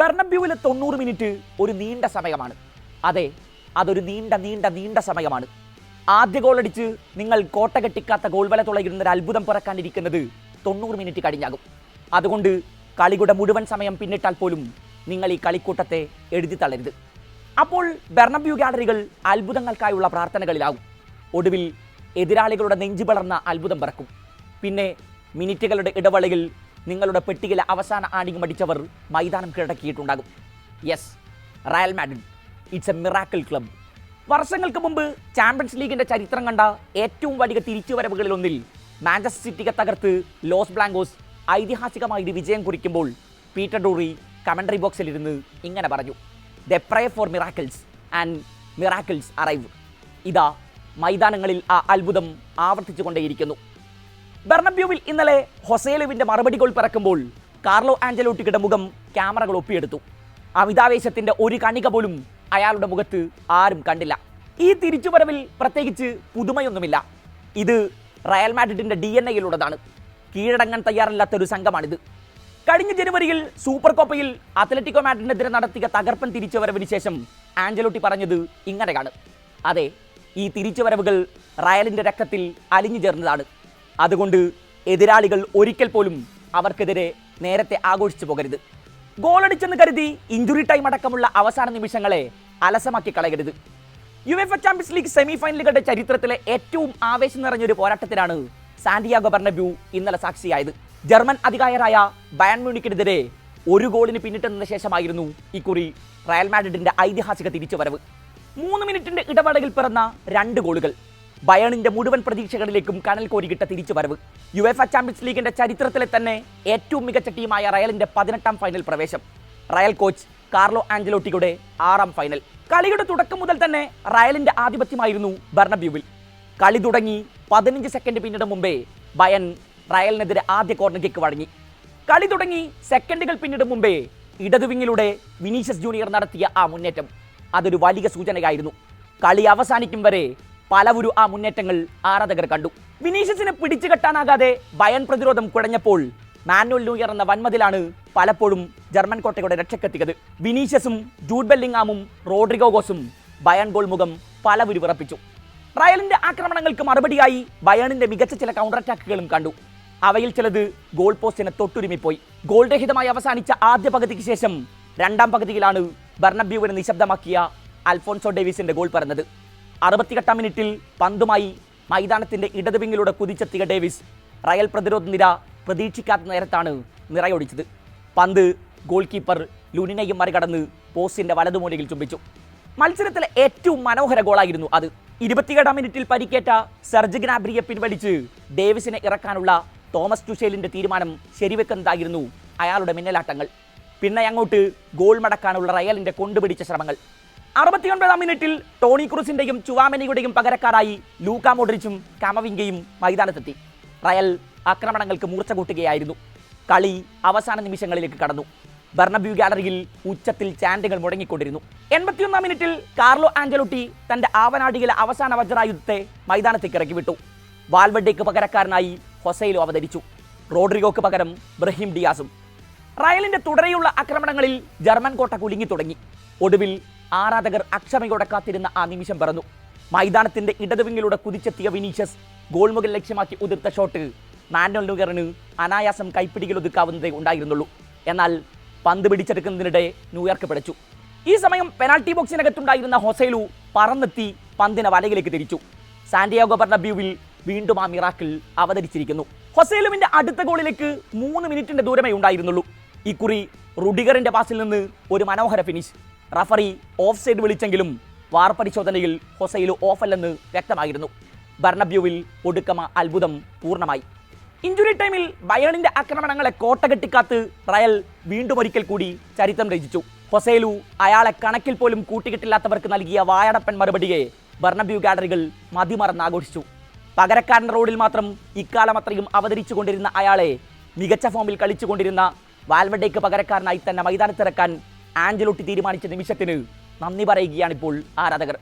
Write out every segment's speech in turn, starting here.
ബെർണബ്യൂവിലെ തൊണ്ണൂറ് മിനിറ്റ് ഒരു നീണ്ട സമയമാണ്. അതെ അതൊരു നീണ്ട നീണ്ട നീണ്ട സമയമാണ്. ആദ്യ ഗോൾ അടിച്ച് നിങ്ങൾ കോട്ട കെട്ടിക്കാത്ത ഗോൾ വല തുളയിടുന്ന ഒരു അത്ഭുതം പിറക്കാനിരിക്കുന്നത് തൊണ്ണൂറ് മിനിറ്റ് കഴിഞ്ഞാകും. അതുകൊണ്ട് കളിയുടെ മുഴുവൻ സമയം പിന്നിട്ടാൽ പോലും നിങ്ങൾ ഈ കളിക്കൂട്ടത്തെ എഴുതി തള്ളരുത്. അപ്പോൾ ബെർണബ്യൂ ഗാലറികൾ അത്ഭുതങ്ങൾക്കായുള്ള പ്രാർത്ഥനകളിലാകും. ഒടുവിൽ എതിരാളികളുടെ നെഞ്ചു പിളർന്ന അത്ഭുതം പിറക്കും. പിന്നെ മിനിറ്റുകളുടെ ഇടവേളയിൽ നിങ്ങളുടെ പെട്ടികയിലെ അവസാന ആണിങ് മടിച്ചവർ മൈതാനം കീഴടക്കിയിട്ടുണ്ടാകും. Yes Real Madrid it's a miracle club വർഷങ്ങൾക്ക് മുമ്പ് ചാമ്പ്യൻസ് ലീഗിന്റെ ചരിത്രം കണ്ട ഏറ്റവും വലിയ തിരിച്ചുവരവുകളിലൊന്നിൽ മാഞ്ചസ്റ്റർ സിറ്റിയെ തകർത്ത് ലോസ് ബ്ലാങ്കോസ് ഒരു വിജയം കുറിക്കുമ്പോൾ പീറ്റർ ഡൂറി കമന്ററി ബോക്സിലിരുന്ന് ഇങ്ങനെ പറഞ്ഞു. The pray for miracles and miracles arrive ഇതാ മൈതാനങ്ങളിൽ ആ അത്ഭുതം ആവർത്തിച്ചുകൊണ്ടേയിരിക്കുന്നു. ബെർണബ്യൂവിൽ ഇന്നലെ ഹൊസേലുവിന്റെ മറുപടി ഗോൾ പിറക്കുമ്പോൾ കാർലോ ആഞ്ചലോട്ടിയുടെ മുഖം ക്യാമറകൾ ഒപ്പിയെടുത്തു. അമിതാവേശത്തിന്റെ ഒരു കണിക പോലും അയാളുടെ മുഖത്ത് ആരും കണ്ടില്ല. ഈ തിരിച്ചുവരവിൽ പ്രത്യേകിച്ച് പുതുമയൊന്നുമില്ല. ഇത് റയൽ മാഡ്രിഡിന്റെ ഡി എൻ എയിലുള്ളതാണ് കീഴടങ്ങാൻ തയ്യാറല്ലാത്ത ഒരു സംഘമാണിത്. കഴിഞ്ഞ ജനുവരിയിൽ സൂപ്പർ കോപ്പയിൽ അത്ലറ്റിക്കോ മാഡ്രിഡിനെതിരെ നടത്തിയ തകർപ്പൻ തിരിച്ചുവരവിന് ശേഷം ആഞ്ചലോട്ടി പറഞ്ഞത് ഇങ്ങനെയാണ്. അതെ ഈ തിരിച്ചുവരവുകൾ റയലിന്റെ രക്തത്തിൽ അലിഞ്ഞു ചേർന്നതാണ് അതുകൊണ്ട് എതിരാളികൾ ഒരിക്കൽ പോലും അവർക്കെതിരെ നേരത്തെ ആഘോഷിച്ചു പോകരുത്. ഗോളടിച്ചെന്ന് കരുതി ഇഞ്ചുറി ടൈം അടക്കമുള്ള അവസാന നിമിഷങ്ങളെ അലസമാക്കി കളയരുത്. U F champions league semi ഫൈനലുകളുടെ ചരിത്രത്തിലെ ഏറ്റവും ആവേശം നിറഞ്ഞൊരു പോരാട്ടത്തിനാണ് സാന്റിയാഗോ ബർണബ്യൂ ഇന്നലെ സാക്ഷിയായത്. ജർമ്മൻ അധികായരായ ബയൺ മ്യൂണിക്കിനെതിരെ ഒരു ഗോളിന് പിന്നിട്ട് നിന്ന ശേഷമായിരുന്നു ഇക്കുറി റയൽ മാഡ്രിഡിന്റെ ഐതിഹാസിക തിരിച്ചുവരവ്. മൂന്ന് മിനിറ്റിന്റെ ഇടവേളയിൽ പിറന്ന രണ്ട് ഗോളുകൾ. ബയണിന്റെ മുഴുവൻ പ്രതീക്ഷകളിലേക്കും കനൽ കോരികിട്ട തിരിച്ചുവരവ്. യുഎഫ ചാമ്പ്യൻസ് ലീഗിന്റെ ചരിത്രത്തിലെ തന്നെ ഏറ്റവും മികച്ച ടീമായ റയലിന്റെ പതിനെട്ടാം ഫൈനൽ പ്രവേശം. റയൽ കോച്ച് കാർലോ ആഞ്ചലോട്ടിയുടെ ആറാം ഫൈനൽ കളിയുടെ തുടക്കം മുതൽ തന്നെ റയലിന്റെ ആധിപത്യമായിരുന്നു ബർണബ്യൂവിൽ. കളി തുടങ്ങി പതിനഞ്ച് സെക്കൻഡ് പിന്നീട് മുമ്പേ ബയൻ റയലിനെതിരെ ആദ്യ കോർണർ കിക്ക് വഴങ്ങി. കളി തുടങ്ങി സെക്കൻഡുകൾ പിന്നീട് മുമ്പേ ഇടതുവിങ്ങിലൂടെ വിനീഷ്യസ് ജൂനിയർ നടത്തിയ ആ മുന്നേറ്റം. അതൊരു വലിയ സൂചനയായിരുന്നു. കളി അവസാനിക്കും വരെ പലവുരു ആ മുന്നേറ്റങ്ങൾ ആരാധകർ കണ്ടു. വിനീഷ്യസിനെ പിടിച്ചു കെട്ടാനാകാതെ ബയൻ പ്രതിരോധം കുഴഞ്ഞപ്പോൾ മാനുവൽ ന്യൂയർ എന്ന വൻമതിലാണ് പലപ്പോഴും ജർമ്മൻ കോട്ടയുടെ രക്ഷക്കെത്തിയത് വിനീഷ്യസും ജൂഡ് ബെല്ലിംഗാമും റോഡ്രിഗോ ഗോസും ബയൺ ഗോൾ മുഖം പലവുരു വിറപ്പിച്ചു. റയലിന്റെ ആക്രമണങ്ങൾക്ക് മറുപടിയായി ബയണിന്റെ മികച്ച ചില കൗണ്ടർ അറ്റാക്കുകളും കണ്ടു. അവയിൽ ചിലത് ഗോൾ പോസ്റ്റിനെ തൊട്ടുരുമിപ്പോയി. ഗോൾ രഹിതമായി അവസാനിച്ച ആദ്യ പകുതിക്ക് ശേഷം രണ്ടാം പകുതിയിലാണ് ബർണബ്യൂവിനെ നിശബ്ദമാക്കിയ അൽഫോൺസോ ഡേവിസിന്റെ ഗോൾ പറഞ്ഞത് അറുപത്തിയെട്ടാം മിനിറ്റിൽ പന്തുമായി മൈതാനത്തിന്റെ ഇടതുവിങ്ങിലൂടെ കുതിച്ചെത്തിയ ഡേവിസ് റയൽ പ്രതിരോധ നിര പ്രതീക്ഷിക്കാത്ത നേരത്താണ് നിറയൊടിച്ചത്. പന്ത് ഗോൾ കീപ്പർ ലുനിനെയും മറികടന്ന് പോസ്റ്റിന്റെ വലതുമൂലയിൽ ചുംബിച്ചു. മത്സരത്തിലെ ഏറ്റവും മനോഹര ഗോളായിരുന്നു അത്. ഇരുപത്തിയേഴാം മിനിറ്റിൽ പരിക്കേറ്റ സർജ് ഗ്നാബ്രിയെ പിൻവലിച്ച് ഡേവിസിനെ ഇറക്കാനുള്ള തോമസ് ടുഷേലിന്റെ തീരുമാനം ശരിവെക്കുന്നതായിരുന്നു അയാളുടെ മിന്നലാട്ടങ്ങൾ. പിന്നെ അങ്ങോട്ട് ഗോൾ മടക്കാനുള്ള റയലിന്റെ കൊണ്ടുപിടിച്ച ശ്രമങ്ങൾ. അറുപത്തിയൊൻപതാം മിനിറ്റിൽ ടോണി ക്രൂസിന്റെയും ചുവാമെനിയുടെയും പകരക്കാരായി ലൂക്ക മോഡ്രിച്ചും കാമവിങ്കയും മൈതാനത്തെത്തി. റയൽ ആക്രമണങ്ങൾക്ക് മൂർച്ച കൂട്ടുകയായിരുന്നു. കളി അവസാന നിമിഷങ്ങളിലേക്ക് കടന്നു. ബർണബ്യൂ ഗാലറിയിൽ ഉച്ചത്തിൽ ചാൻഡുകൾ മുടങ്ങിക്കൊണ്ടിരുന്നു. എൺപത്തിയൊന്നാം മിനിറ്റിൽ കാർലോ ആഞ്ചലോട്ടി തന്റെ ആവനാടിയിലെ അവസാന വജ്രായുധത്തെ മൈതാനത്തേക്ക് ഇറക്കി വിട്ടു വാൽവെഡേക്ക് പകരക്കാരനായി ഹൊസൈലോ അവതരിച്ചു. റോഡ്രിഗോക്ക് പകരം ബ്രഹീം ഡിയാസും. റയലിന്റെ തുടരെയുള്ള ആക്രമണങ്ങളിൽ ജർമ്മൻ കോട്ട കുലുങ്ങി തുടങ്ങി. ഒടുവിൽ ആരാധകർ അക്ഷമയോടെ കാത്തിരുന്ന ആ നിമിഷം പിറന്നു. മൈതാനത്തിന്റെ ഇടതുവിങ്ങിലൂടെ കുതിച്ചെത്തിയ വിനീഷ്യസ് ഗോൾ മുകൾ ലക്ഷ്യമാക്കി ഉതിർത്ത ഷോട്ട്. മാനുവൽ ന്യൂയറിന് അനായാസം കൈപ്പിടികൾ ഒതുക്കാവുന്നതേ ഉണ്ടായിരുന്നുള്ളൂ. എന്നാൽ പന്ത് പിടിച്ചെടുക്കുന്നതിനിടെ ന്യൂയോർക്ക് പിടച്ചു. ഈ സമയം പെനാൾട്ടി ബോക്സിനകത്തുണ്ടായിരുന്ന ഹൊസൈലു പറന്നെത്തി പന്തിനെ വലയിലേക്ക് തിരിച്ചു. സാന്റിയാഗോ ബർണബ്യൂവിൽ വീണ്ടും ആ മിറാക്കിൾ അവതരിച്ചിരിക്കുന്നു. ഹൊസൈലുവിന്റെ അടുത്ത ഗോളിലേക്ക് മൂന്ന് മിനിറ്റിന്റെ ദൂരമേ ഉണ്ടായിരുന്നുള്ളൂ. ഇക്കുറി റുഡിഗറിന്റെ പാസിൽ നിന്ന് ഒരു മനോഹര ഫിനിഷ് റഫറി ഓഫ് സൈഡ് വിളിച്ചെങ്കിലും വാർ പരിശോധനയിൽ ഹൊസൈലു ഓഫല്ലെന്ന് വ്യക്തമായിരുന്നു. ബർണബ്യൂവിൽ ഒടുക്കമ അത്ഭുതം പൂർണമായി. ഇഞ്ചുറി ടൈമിൽ ബയണിന്റെ ആക്രമണങ്ങളെ കോട്ട കോട്ടകെട്ടിക്കാത്ത് റയൽ വീണ്ടും ഒരിക്കൽ കൂടി ചരിത്രം രചിച്ചു. ഹൊസേലു അയാളെ കണക്കിൽ പോലും കൂട്ടിക്കിട്ടില്ലാത്തവർക്ക് നൽകിയ വായടപ്പൻ മറുപടിയെ ബർണബ്യൂ ഗാലറികൾ മതിമറന്ന് ആഘോഷിച്ചു പകരക്കാരൻ റോഡിൽ മാത്രം ഇക്കാലം അത്രയും അവതരിച്ചുകൊണ്ടിരുന്ന അയാളെ മികച്ച ഫോമിൽ കളിച്ചുകൊണ്ടിരുന്ന വാൽവഡേക്ക് പകരക്കാരനായി തന്നെ മൈതാനത്തിറക്കാൻ ആഞ്ചലോട്ടി തീരുമാനിച്ച നിമിഷത്തിന് നന്ദി പറയുകയാണിപ്പോൾ ആരാധകർ.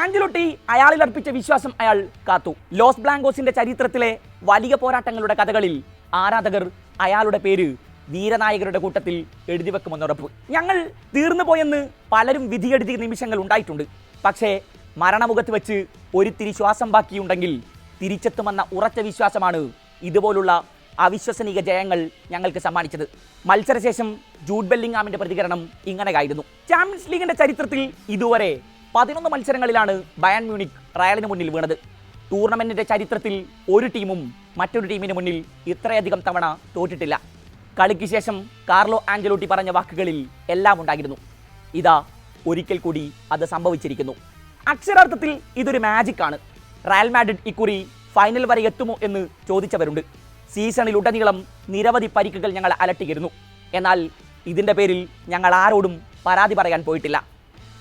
ആഞ്ചലോട്ടി അയാളിൽ അർപ്പിച്ച വിശ്വാസം അയാൾ കാത്തു. ലോസ് ബ്ലാങ്കോസിന്റെ ചരിത്രത്തിലെ വലിയ പോരാട്ടങ്ങളുടെ കഥകളിൽ ആരാധകർ അയാളുടെ പേര് വീരനായകരുടെ കൂട്ടത്തിൽ എഴുതി വെക്കുമെന്നുറപ്പ് ഞങ്ങൾ തീർന്നു പോയെന്ന് പലരും വിധിയെഴുതിയ നിമിഷങ്ങൾ ഉണ്ടായിട്ടുണ്ട്. പക്ഷേ മരണമുഖത്ത് വെച്ച് ഒരു തിരി ശ്വാസം ബാക്കിയുണ്ടെങ്കിൽ തിരിച്ചെത്തുമെന്ന ഉറച്ച വിശ്വാസമാണ് ഇതുപോലുള്ള അവിശ്വസനീയ ജയങ്ങൾ ഞങ്ങൾക്ക് സമ്മാനിച്ചത്. മത്സരശേഷം ജൂഡ് ബെല്ലിംഗാമിന്റെ പ്രതികരണം ഇങ്ങനെയായിരുന്നു ചാമ്പ്യൻസ് ലീഗിന്റെ ചരിത്രത്തിൽ ഇതുവരെ പതിനൊന്ന് മത്സരങ്ങളിലാണ് ബയൺ മ്യൂണിക് റയലിന് മുന്നിൽ വീണത്. ടൂർണമെന്റിന്റെ ചരിത്രത്തിൽ ഒരു ടീമും മറ്റൊരു ടീമിന് മുന്നിൽ ഇത്രയധികം തവണ തോറ്റിട്ടില്ല. കളിക്ക് ശേഷം കാർലോ ആഞ്ചലോട്ടി പറഞ്ഞ വാക്കുകളിൽ എല്ലാം ഉണ്ടായിരുന്നു. ഇതാ ഒരിക്കൽ കൂടി അത് സംഭവിച്ചിരിക്കുന്നു. അക്ഷരാർത്ഥത്തിൽ ഇതൊരു മാജിക്കാണ് റയൽ മാഡ്രിഡ് ഇക്കുറി ഫൈനൽ വരെ എത്തുമോ എന്ന് ചോദിച്ചവരുണ്ട്. സീസണിലുടനീളം നിരവധി പരിക്കുകൾ ഞങ്ങൾ അലട്ടിയിരുന്നു. എന്നാൽ ഇതിന്റെ പേരിൽ ഞങ്ങൾ ആരോടും പരാതി പറയാൻ പോയിട്ടില്ല.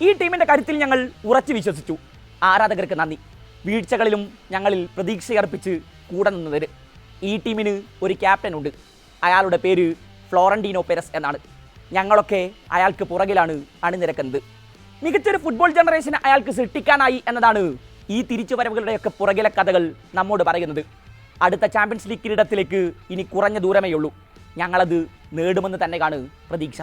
ഈ ടീമിന്റെ കരുത്തിൽ ഞങ്ങൾ ഉറച്ചു വിശ്വസിച്ചു. ആരാധകർക്ക് നന്ദി. വീഴ്ചകളിലും ഞങ്ങളിൽ പ്രതീക്ഷയർപ്പിച്ച് കൂടെ നിന്നതിന് ഈ ടീമിന് ഒരു ക്യാപ്റ്റൻ ഉണ്ട്. അയാളുടെ പേര് ഫ്ലോറന്റീനോ പെരസ് എന്നാണ്. ഞങ്ങളൊക്കെ അയാൾക്ക് പുറകിലാണ് അണിനിരക്കുന്നത്. മികച്ചൊരു ഫുട്ബോൾ ജനറേഷൻ അയാൾക്ക് സൃഷ്ടിക്കാനായി എന്നതാണ് ഈ തിരിച്ചുവരവുകളുടെയൊക്കെ പുറകിലെ കഥകൾ നമ്മോട് പറയുന്നത്. അടുത്ത ചാമ്പ്യൻസ് ലീഗ് കിരീടത്തിലേക്ക് ഇനി കുറഞ്ഞ ദൂരമേ ഉള്ളൂ ഞങ്ങളത് നേടുമെന്ന് തന്നെയാണ് പ്രതീക്ഷ.